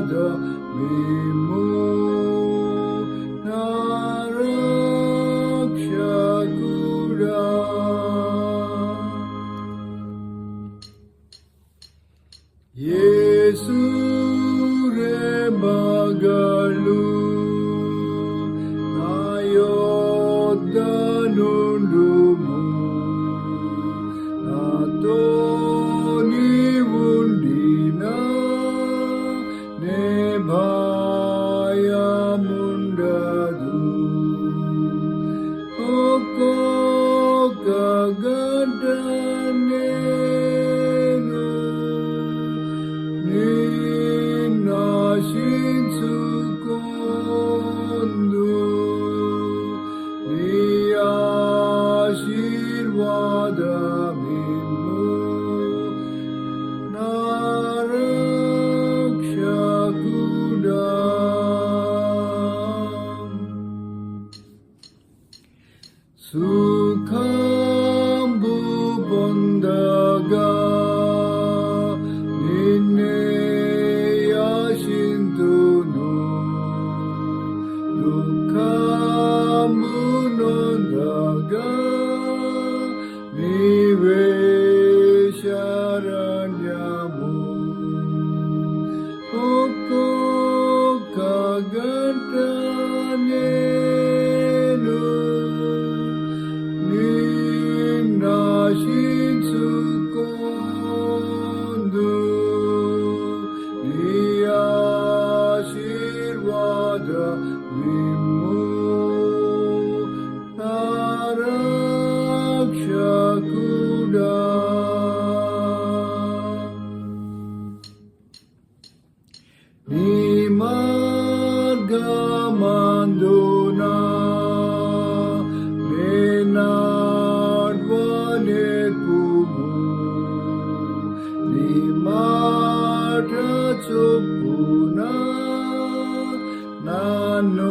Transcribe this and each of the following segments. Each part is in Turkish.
nada me move. Soon. ಚಾಚೋ ಪುನಾ ನಾನು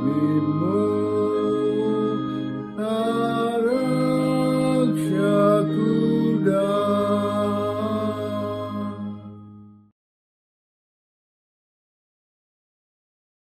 Remove.